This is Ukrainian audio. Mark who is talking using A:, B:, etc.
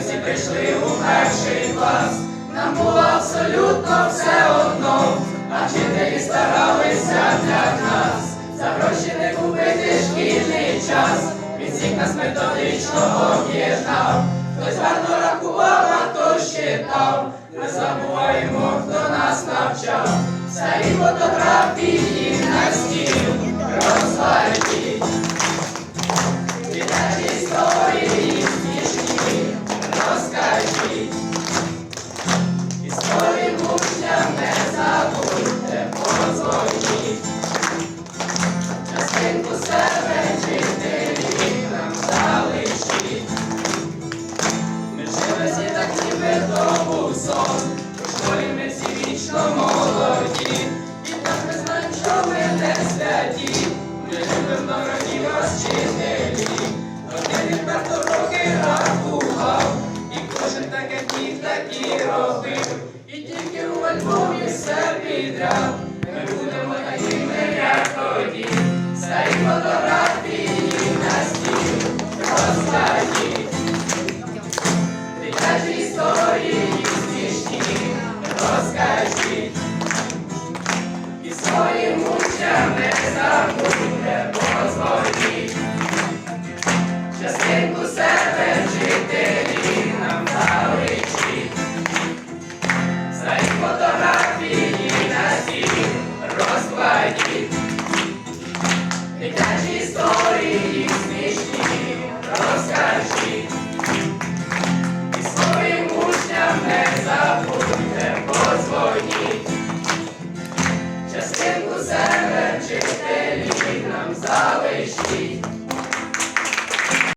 A: прийшли у перший клас, нам було абсолютно все одно, а вчителі старалися для нас, за гроші не купити шкільний час, він всіх нас методично об'єднав, хтось гарно рахував, а хто щитав, не забуваємо, хто нас навчав, старі фотографії Частинку себе вчителі нам вчителі нам залишіть. Старі фотографії на стіл розкладіть. Дитячі історії смішні розкажіть. І своїм учням не забудьте позвоніть. Частинку себе вчителі нам залишіть.